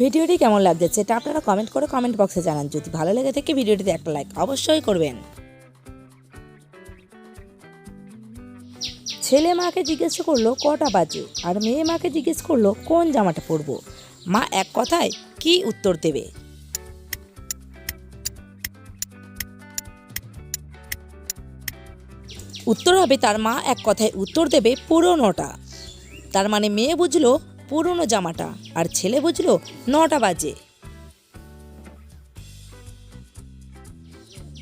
ভিডিওটি কেমন লাগছে সেটা আপনারা কমেন্ট করে কমেন্ট বক্সে জানান। যদি ভালো লেগে থাকে ভিডিওটিতে একটা লাইক অবশ্যই করবেন। ছেলে মাকে জিজ্ঞেস করল, কটা বাজে? আর মেয়ে মাকে জিজ্ঞেস করল, কোন জামাটা পরবো? মা এক কথায়, কি উত্তর দেবে? উত্তর হবে, তার মা এক কথায়, উত্তর দেবে পুরোনোটা তার মানে মেয়ে বুঝলো পুরনো জামাটা আর ছেলে বুঝলো নটা বাজে।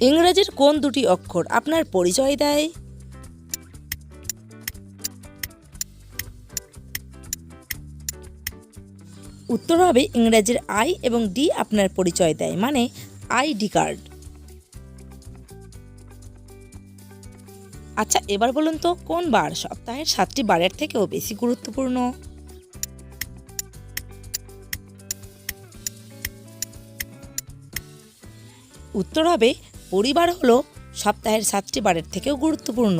ইংরেজির কোন দুটি অক্ষর আপনার পরিচয় দেয়? উত্তর হবে ইংরেজির আই এবং ডি আপনার পরিচয় দেয় মানে আইডি কার্ড। আচ্ছা এবার বলুন তো কোন বার সপ্তাহের সাতটি বারের থেকেও বেশি গুরুত্বপূর্ণ? উত্তর হবে, পরিবার হলো সপ্তাহের সাতটি বারের থেকেও গুরুত্বপূর্ণ।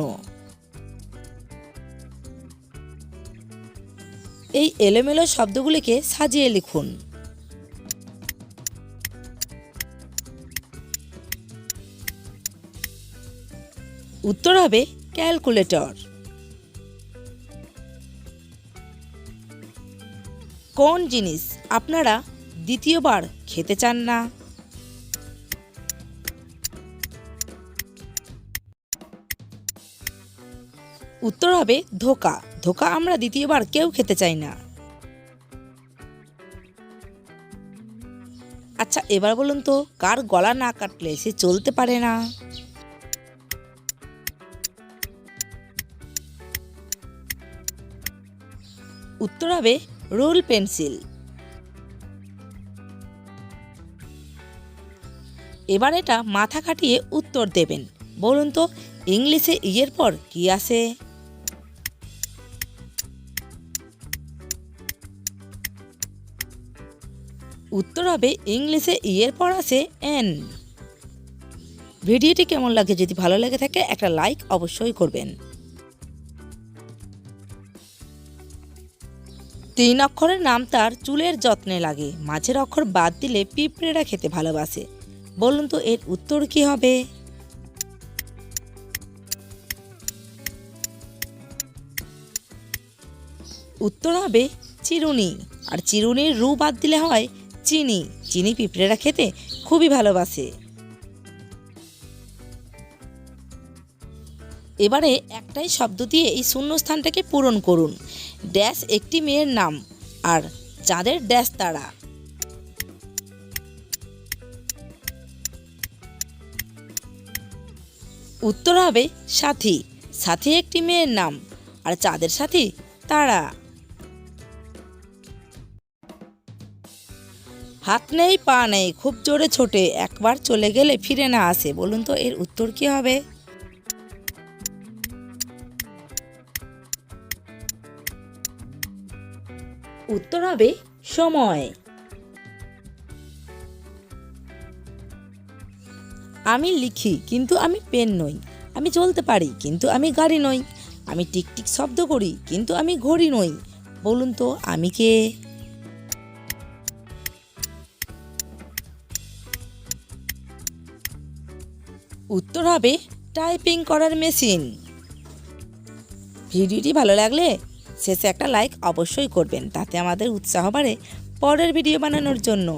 এই এলোমেলো শব্দগুলিকে সাজিয়ে লিখুন। উত্তর হবে, ক্যালকুলেটর। কোন জিনিস আপনারা দ্বিতীয়বার খেতে চান না? উত্তর হবে ধোকা। ধোকা আমরা দ্বিতীয়বার কেউ খেতে চাই না। আচ্ছা এবার বলুন তো, কার গলা না কাটলে সে চলতে পারে না? উত্তর হবে রুল পেন্সিল। এবার এটা মাথা খাটিয়ে উত্তর দেবেন। বলুন তো, ইংলিশে ইয়ের পর কি আসে? উত্তর হবে ইংলিশে ইয়ের পর আসে এন। ভিডিওটি কেমন লাগে যদি ভালো লেগে থাকে, একটা লাইক অবশ্যই করবেন। তিন অক্ষরের নাম তার চুলের যত্নে লাগে। মাঝের অক্ষর বাদ দিলে পিঁপড়েরা খেতে ভালোবাসে। বলুন তো এর উত্তর কি হবে? উত্তর হবে চিরুনি। আর চিরুনির রু বাদ দিলে হয় চিনি চিনি পিঁপড়েরা খেতে খুবই ভালোবাসে। এবারে একটাই শব্দ দিয়ে এই শূন্যস্থানটাকে পূরণ করুন। ড্যাশ একটি মেয়ের নাম আর চাঁদের ড্যাশ তারা। উত্তর হবে সাথী। সাথী একটি মেয়ের নাম আর চাঁদের সাথী তারা। হাত নেই, পা নেই, খুব জোরে ছোটে, একবার চলে গেলে ফিরে না আসে। বলুন তো, এর উত্তর কি হবে? উত্তর হবে সময়। আমি লিখি, কিন্তু আমি পেন নই। আমি চলতে পারি, কিন্তু আমি গাড়ি নই। আমি টিকটিক শব্দ করি, কিন্তু আমি ঘড়ি নই। বলুন তো, আমি কে? উত্তর হবে টাইপিং করার মেশিন। ভিডিওটি ভালো লাগলে শেষে একটা লাইক অবশ্যই করবেন, তাতে আমাদের উৎসাহ বাড়ে পরের ভিডিও বানানোর জন্য।